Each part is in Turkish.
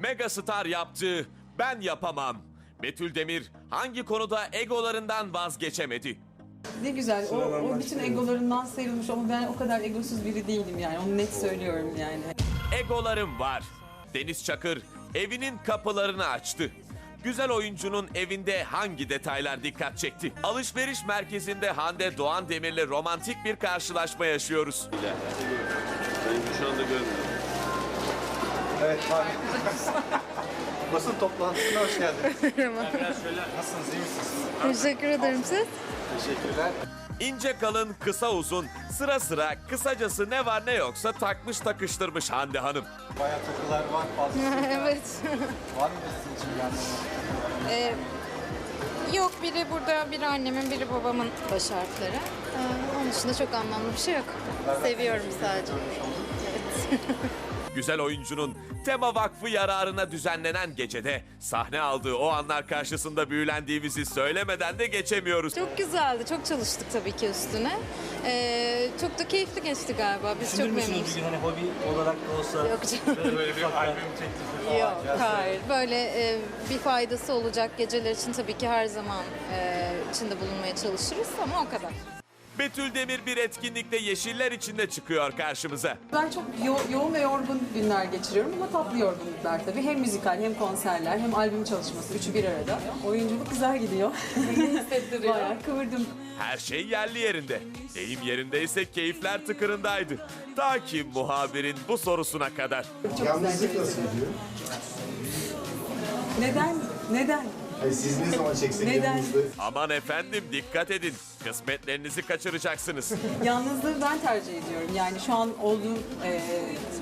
Megastar yaptığı ben yapamam. Betül Demir hangi konuda egolarından vazgeçemedi? Ne güzel. O, o bütün egolarından sıyrılmış ama ben o kadar egosuz biri değilim yani. Onu net söylüyorum yani. Egolarım var. Deniz Çakır evinin kapılarını açtı. Güzel oyuncunun evinde hangi detaylar dikkat çekti? Alışveriş merkezinde Hande Doğan Demir'le romantik bir karşılaşma yaşıyoruz. Ben şu anda görmüyorum. Evet var. Basın toplantısına hoş geldiniz. Nasılsınız, iyi misiniz? Teşekkür ederim siz. Teşekkürler. İnce kalın kısa uzun sıra sıra kısacası ne var ne yoksa takmış takıştırmış Hande Hanım. Bayağı takılar var fazla. evet. var mı sizin için bir anlamı? Ee, yok biri burada, biri annemin, biri babamın baş harfleri. Ee, onun dışında çok anlamlı bir şey yok. Seviyorum sadece. Güzel oyuncunun Tema Vakfı yararına düzenlenen gecede sahne aldığı o anlar karşısında büyülendiğimizi söylemeden de geçemiyoruz. Çok güzeldi. Çok çalıştık tabii ki üstüne. Ee, çok da keyifli geçti galiba. Biz çok Düşünür müsünüz memnunuz. bir gün hani hobi olarak da olsa Yok canım. böyle bir albüm teklifi falan Yok, hayır. Böyle e, bir faydası olacak geceler için tabii ki her zaman e, içinde bulunmaya çalışırız ama o kadar. Betül Demir bir etkinlikte yeşiller içinde çıkıyor karşımıza. Ben çok yo- yoğun ve yorgun günler geçiriyorum ama tatlı yorgunluklar tabii. Hem müzikal hem konserler hem albüm çalışması. Üçü bir arada. Oyunculuk güzel gidiyor. hissettiriyor. Bayağı kıvırdım. Her şey yerli yerinde. Deyim yerindeyse keyifler tıkırındaydı. Ta ki muhabirin bu sorusuna kadar. Çok Yalnızlık güzel. nasıl gidiyor? Neden? Neden? Hayır, siz ne zaman çeksek Neden? yanınızda? Aman efendim dikkat edin. Kısmetlerinizi kaçıracaksınız. Yalnızlığı ben tercih ediyorum. Yani şu an olduğum e,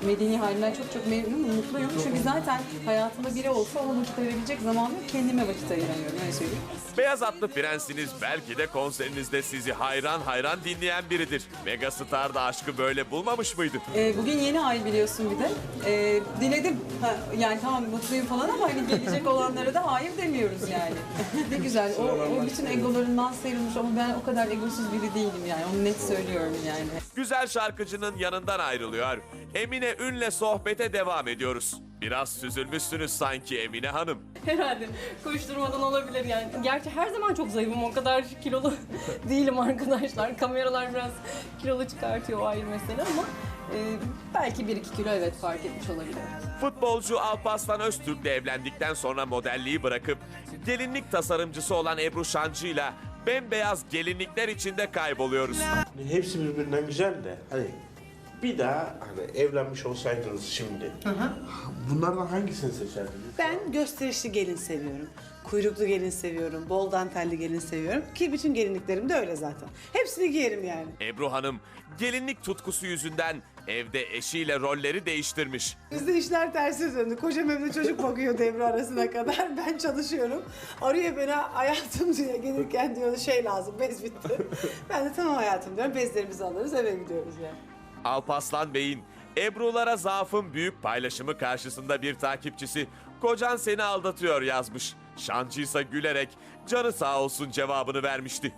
medeni halimden çok çok memnunum, mutluyum. Çünkü zaten hayatımda biri olsa ona vakit ayırabilecek zamanı yok. Kendime vakit ayıramıyorum, öyle söyleyeyim. Beyaz atlı prensiniz belki de konserinizde sizi hayran hayran dinleyen biridir. Megastar da aşkı böyle bulmamış mıydı? E, bugün yeni ay biliyorsun bir de. E, diledim. Ha, yani tamam mutluyum falan ama hani gelecek olanlara da hayır demiyoruz yani. ne güzel. O, o bütün egolarından sıyrılmış ama ben o kadar egosuz biri değilim yani. Onu net söylüyorum yani. Güzel şarkıcının yanından ayrılıyor. Emine Ün'le sohbete devam ediyoruz. Biraz süzülmüşsünüz sanki Emine Hanım. Herhalde koşturmadan olabilir yani. Gerçi her zaman çok zayıfım o kadar kilolu değilim arkadaşlar. Kameralar biraz kilolu çıkartıyor o ayrı mesele ama e, belki 1-2 kilo evet fark etmiş olabilir. Futbolcu Alparslan Öztürk'le evlendikten sonra modelliği bırakıp gelinlik tasarımcısı olan Ebru Şancı'yla bembeyaz gelinlikler içinde kayboluyoruz. Hani Hepsi birbirinden güzel de hani bir daha hani evlenmiş olsaydınız şimdi bunlardan hangisini seçerdiniz? Ben gösterişli gelin seviyorum. Kuyruklu gelin seviyorum. Bol dantelli gelin seviyorum. Ki bütün gelinliklerim de öyle zaten. Hepsini giyerim yani. Ebru Hanım gelinlik tutkusu yüzünden evde eşiyle rolleri değiştirmiş. Bizde işler tersi döndü. Kocam evde çocuk bakıyor devre arasına kadar. Ben çalışıyorum. Arıyor beni hayatım diyor. Gelirken diyor şey lazım bez bitti. ben de tamam hayatım diyorum. Bezlerimizi alırız eve gidiyoruz yani. Alpaslan Bey'in Ebru'lara zaafın büyük paylaşımı karşısında bir takipçisi kocan seni aldatıyor yazmış. Şancı ise gülerek canı sağ olsun cevabını vermişti.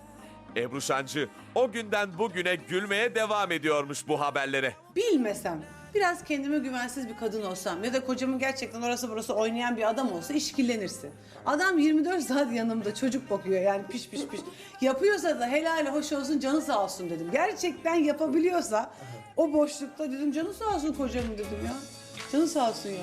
Ebru Şancı o günden bugüne gülmeye devam ediyormuş bu haberlere. Bilmesem, biraz kendime güvensiz bir kadın olsam ya da kocamın gerçekten orası burası oynayan bir adam olsa işkillenirsin. Adam 24 saat yanımda çocuk bakıyor yani piş piş piş. Yapıyorsa da helali hoş olsun canı sağ olsun dedim. Gerçekten yapabiliyorsa o boşlukta dedim canı sağ olsun kocamın dedim ya. Canı sağ olsun yani.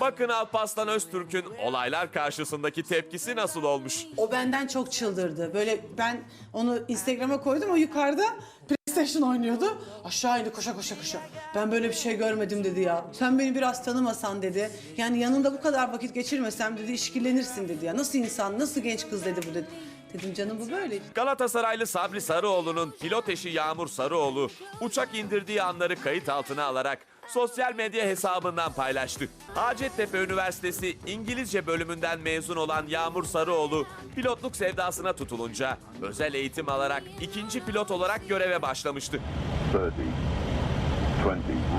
Bakın Alparslan Öztürk'ün olaylar karşısındaki tepkisi nasıl olmuş. O benden çok çıldırdı. Böyle ben onu Instagram'a koydum o yukarıda PlayStation oynuyordu. Aşağı indi koşa koşa koşa. Ben böyle bir şey görmedim dedi ya. Sen beni biraz tanımasan dedi. Yani yanında bu kadar vakit geçirmesem dedi işkillenirsin dedi ya. Nasıl insan, nasıl genç kız dedi bu dedi. Dedim canım bu böyle. Galatasaraylı Sabri Sarıoğlu'nun pilot eşi Yağmur Sarıoğlu uçak indirdiği anları kayıt altına alarak sosyal medya hesabından paylaştı. Hacettepe Üniversitesi İngilizce bölümünden mezun olan Yağmur Sarıoğlu pilotluk sevdasına tutulunca özel eğitim alarak ikinci pilot olarak göreve başlamıştı. 30,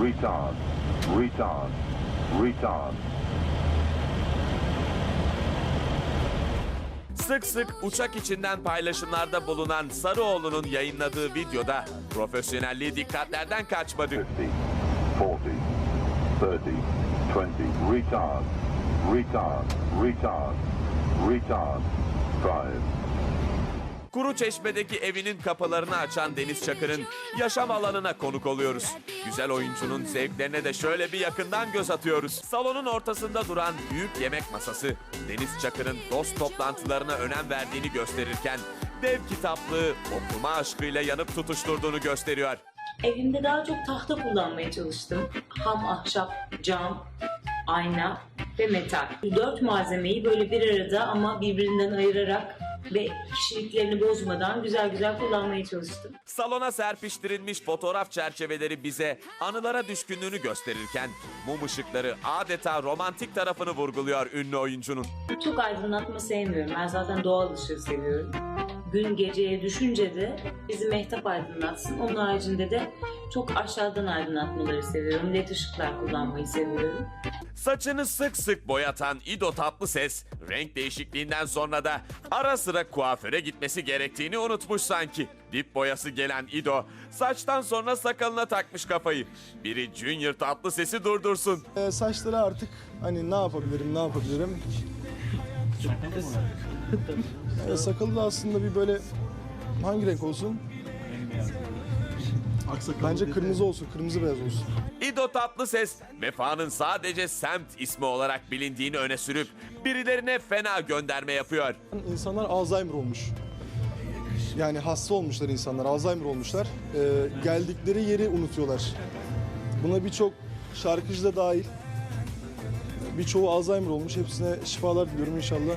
20, retard, retard, retard. Sık sık uçak içinden paylaşımlarda bulunan Sarıoğlu'nun yayınladığı videoda profesyonelliği dikkatlerden kaçmadı. 50, 40, 30, 20, retard, retard, retard, retard. Kuru Çeşme'deki evinin kapılarını açan Deniz Çakır'ın yaşam alanına konuk oluyoruz. Güzel oyuncunun zevklerine de şöyle bir yakından göz atıyoruz. Salonun ortasında duran büyük yemek masası Deniz Çakır'ın dost toplantılarına önem verdiğini gösterirken dev kitaplığı okuma aşkıyla yanıp tutuşturduğunu gösteriyor. Evimde daha çok tahta kullanmaya çalıştım. Ham ahşap, cam, ayna ve metal. Bu dört malzemeyi böyle bir arada ama birbirinden ayırarak ve kişiliklerini bozmadan güzel güzel kullanmaya çalıştım. Salona serpiştirilmiş fotoğraf çerçeveleri bize anılara düşkünlüğünü gösterirken mum ışıkları adeta romantik tarafını vurguluyor ünlü oyuncunun. Çok aydınlatma sevmiyorum. Ben zaten doğal ışığı seviyorum. Gün geceye düşünce de bizi mehtap aydınlatsın. Onun haricinde de çok aşağıdan aydınlatmaları seviyorum. LED ışıklar kullanmayı seviyorum. Saçını sık sık boyatan İdo Tatlıses, renk değişikliğinden sonra da ara sıra kuaföre gitmesi gerektiğini unutmuş sanki. Dip boyası gelen İdo, saçtan sonra sakalına takmış kafayı. Biri Junior Tatlıses'i durdursun. Ee, saçları artık hani ne yapabilirim, ne yapabilirim? Ee, sakalı da aslında bir böyle hangi renk olsun? Bence kırmızı olsun, kırmızı beyaz olsun. İdo Tatlıses, Vefa'nın sadece semt ismi olarak bilindiğini öne sürüp birilerine fena gönderme yapıyor. İnsanlar Alzheimer olmuş. Yani hasta olmuşlar insanlar, Alzheimer olmuşlar. Ee, geldikleri yeri unutuyorlar. Buna birçok şarkıcı da dahil. Birçoğu Alzheimer olmuş. Hepsine şifalar diliyorum inşallah.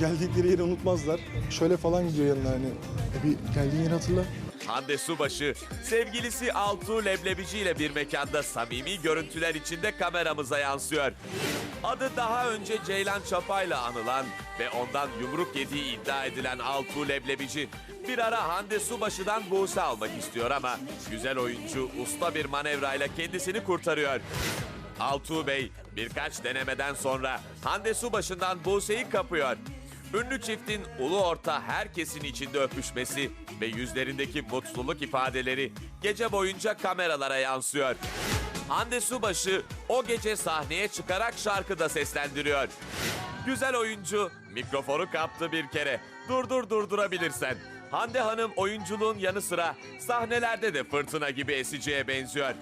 Geldikleri yeri unutmazlar. Şöyle falan gidiyor yanına hani. "E bir geldiğin yeri hatırla. Hande Subaşı, sevgilisi Altuğ Leblebici ile bir mekanda samimi görüntüler içinde kameramıza yansıyor. Adı daha önce Ceylan Çapa'yla anılan ve ondan yumruk yediği iddia edilen Altuğ Leblebici bir ara Hande Subaşı'dan Buse almak istiyor ama güzel oyuncu usta bir manevrayla kendisini kurtarıyor. Altuğ Bey birkaç denemeden sonra Hande Subaşı'ndan Buse'yi kapıyor. Ünlü çiftin ulu orta herkesin içinde öpüşmesi ve yüzlerindeki mutluluk ifadeleri gece boyunca kameralara yansıyor. Hande Subaşı o gece sahneye çıkarak şarkı da seslendiriyor. Güzel oyuncu mikrofonu kaptı bir kere. Durdur durdurabilirsen. Hande Hanım oyunculuğun yanı sıra sahnelerde de fırtına gibi esiciye benziyor.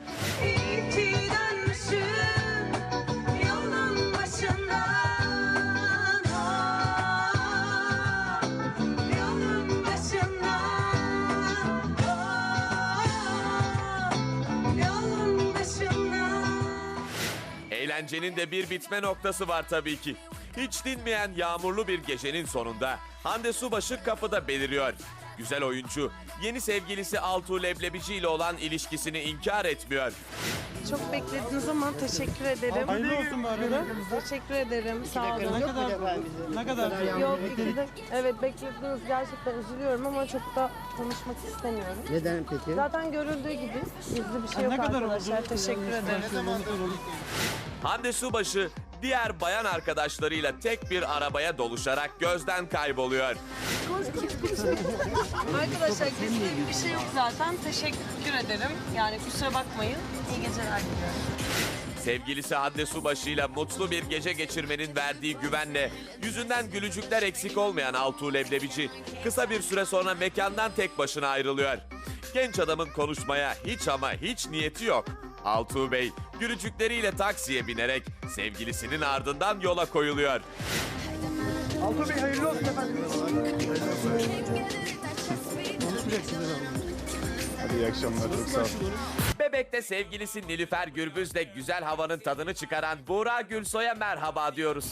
Eğlencenin de bir bitme noktası var tabii ki. Hiç dinmeyen yağmurlu bir gecenin sonunda Hande Subaşı kapıda beliriyor. Güzel oyuncu yeni sevgilisi Altuğ Leblebici ile olan ilişkisini inkar etmiyor. Çok beklediniz ama teşekkür ederim. Hayırlı olsun bu arada. Teşekkür ederim. Sağ olun. Ne kadar, ne kadar Yok iki de, evet beklediniz gerçekten üzülüyorum ama çok da konuşmak istemiyorum. Neden peki? Zaten görüldüğü gibi gizli bir şey yok arkadaşlar. Teşekkür ederim. Hande Subaşı diğer bayan arkadaşlarıyla tek bir arabaya doluşarak gözden kayboluyor. Arkadaşlar gizli bir şey yok zaten. Teşekkür ederim. Yani kusura bakmayın. İyi geceler diliyorum. Sevgilisi Hande Subaşı ile mutlu bir gece geçirmenin verdiği güvenle yüzünden gülücükler eksik olmayan Altuğ Leblebici kısa bir süre sonra mekandan tek başına ayrılıyor. Genç adamın konuşmaya hiç ama hiç niyeti yok. Altuğ Bey gülücükleriyle taksiye binerek sevgilisinin ardından yola koyuluyor. Altuğ Bey hayırlı olsun efendim. Hadi iyi akşamlar, çok sağ olun. Bebek'te sevgilisi Nilüfer Gürbüz'le güzel havanın tadını çıkaran Buğra Gülsoy'a merhaba diyoruz.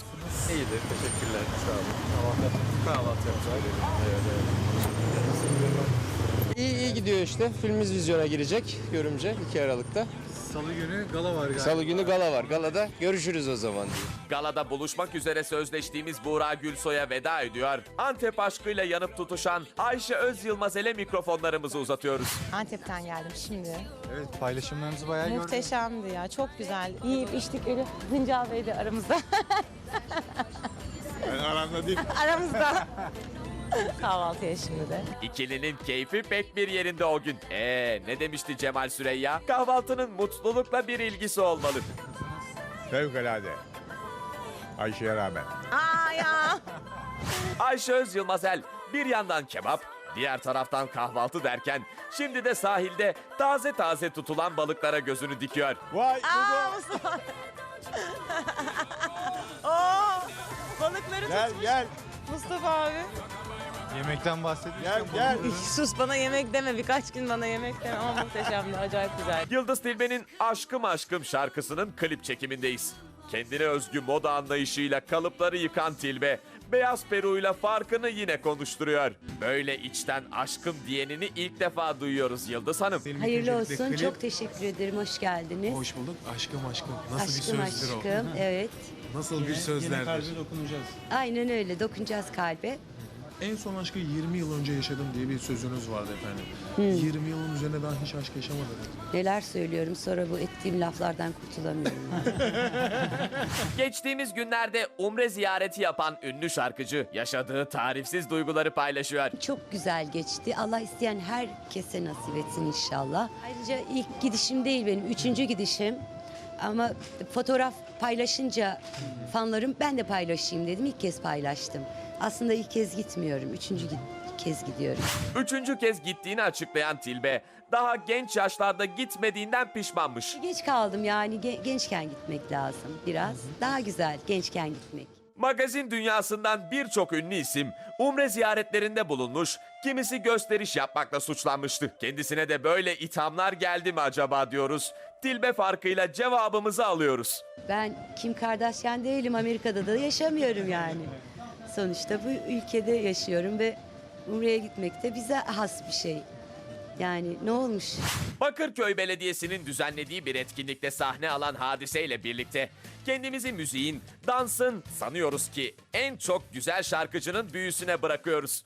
İyidir, teşekkürler. Sağ olun. Kahvaltı yapacağız. Evet, evet. İyi iyi gidiyor işte. Filmimiz vizyona girecek görümce 2 Aralık'ta. Salı günü gala var galiba. Salı günü gala var. Galada görüşürüz o zaman. Galada buluşmak üzere sözleştiğimiz Buğra Gülsoy'a veda ediyor. Antep aşkıyla yanıp tutuşan Ayşe Öz Yılmazel'e mikrofonlarımızı uzatıyoruz. Antep'ten geldim şimdi. Evet, paylaşımlarınızı bayağı gördüm. Muhteşemdi ya, çok güzel. Yiyip içtik öyle Hıncal Bey de aramızda. Ben aramda değil. aramızda. Kahvaltıya şimdi de. İkilinin keyfi pek bir yerinde o gün. Ee ne demişti Cemal Süreyya? Kahvaltının mutlulukla bir ilgisi olmalı. Fevkalade. Ayşe'ye rağmen. Aa ya. Ayşe Öz Yılmazel bir yandan kebap, diğer taraftan kahvaltı derken şimdi de sahilde taze taze tutulan balıklara gözünü dikiyor. Vay Aa Mustafa. Oo, balıkları Gel tutmuş gel Mustafa abi. Yemekten bahsediyorsun. gel gel. Sus bana yemek deme birkaç gün bana yemek deme ama muhteşemdi acayip güzel. Yıldız Tilbe'nin Aşkım Aşkım şarkısının klip çekimindeyiz. Kendine özgü moda anlayışıyla kalıpları yıkan Tilbe, beyaz peruğuyla farkını yine konuşturuyor. Böyle içten aşkım diyenini ilk defa duyuyoruz Yıldız Hanım. Hayırlı olsun. Çok teşekkür ederim. Hoş geldiniz. Hoş bulduk. Aşkım aşkım. Nasıl aşkım bir sözdür o? aşkım. Evet. Nasıl bir sözlerdir? kalbe dokunacağız. Aynen öyle. Dokunacağız kalbe. En son aşkı 20 yıl önce yaşadım diye bir sözünüz vardı efendim. Hmm. 20 yılın üzerine daha hiç aşk yaşamadım. Neler söylüyorum sonra bu ettiğim laflardan kurtulamıyorum. Geçtiğimiz günlerde Umre ziyareti yapan ünlü şarkıcı yaşadığı tarifsiz duyguları paylaşıyor. Çok güzel geçti. Allah isteyen herkese nasip etsin inşallah. Ayrıca ilk gidişim değil benim. Üçüncü gidişim. Ama fotoğraf paylaşınca fanlarım ben de paylaşayım dedim. İlk kez paylaştım. Aslında ilk kez gitmiyorum. Üçüncü gi- kez gidiyorum. Üçüncü kez gittiğini açıklayan Tilbe, daha genç yaşlarda gitmediğinden pişmanmış. Geç kaldım yani ge- gençken gitmek lazım biraz. Daha güzel gençken gitmek. Magazin dünyasından birçok ünlü isim Umre ziyaretlerinde bulunmuş, kimisi gösteriş yapmakla suçlanmıştı. Kendisine de böyle ithamlar geldi mi acaba diyoruz. Tilbe farkıyla cevabımızı alıyoruz. Ben Kim Kardashian değilim. Amerika'da da yaşamıyorum yani. Sonuçta bu ülkede yaşıyorum ve Umre'ye gitmek de bize has bir şey. Yani ne olmuş? Bakırköy Belediyesi'nin düzenlediği bir etkinlikte sahne alan hadiseyle birlikte kendimizi müziğin, dansın sanıyoruz ki en çok güzel şarkıcının büyüsüne bırakıyoruz.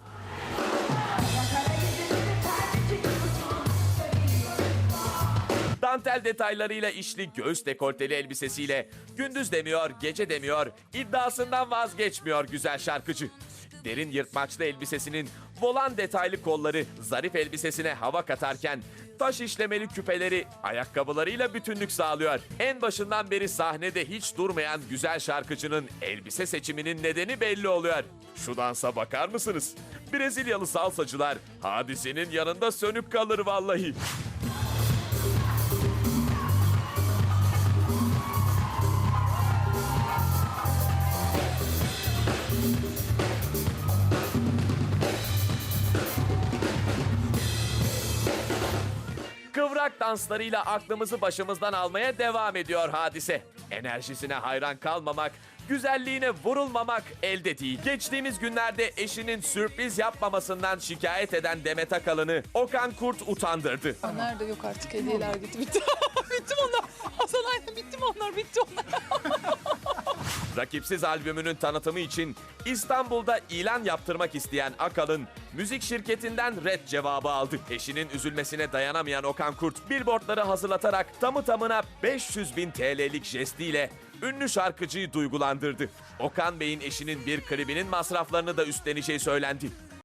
Dantel detaylarıyla işli göğüs dekolteli elbisesiyle gündüz demiyor, gece demiyor, iddiasından vazgeçmiyor güzel şarkıcı. Derin yırtmaçlı elbisesinin volan detaylı kolları zarif elbisesine hava katarken taş işlemeli küpeleri ayakkabılarıyla bütünlük sağlıyor. En başından beri sahnede hiç durmayan güzel şarkıcının elbise seçiminin nedeni belli oluyor. Şu dansa bakar mısınız? Brezilyalı salsacılar hadisenin yanında sönük kalır vallahi. Danslarıyla aklımızı başımızdan almaya devam ediyor hadise. Enerjisine hayran kalmamak, güzelliğine vurulmamak elde değil. Geçtiğimiz günlerde eşinin sürpriz yapmamasından şikayet eden Demet Akalın'ı Okan Kurt utandırdı. Nerede yok artık hediyeler gitti bitti. bitti onlar. Hasan Aynen bitti mi onlar bitti onlar. Rakipsiz albümünün tanıtımı için İstanbul'da ilan yaptırmak isteyen Akalın, müzik şirketinden red cevabı aldı. Eşinin üzülmesine dayanamayan Okan Kurt, billboardları hazırlatarak tamı tamına 500 bin TL'lik jestiyle ünlü şarkıcıyı duygulandırdı. Okan Bey'in eşinin bir klibinin masraflarını da üstleneceği söylendi.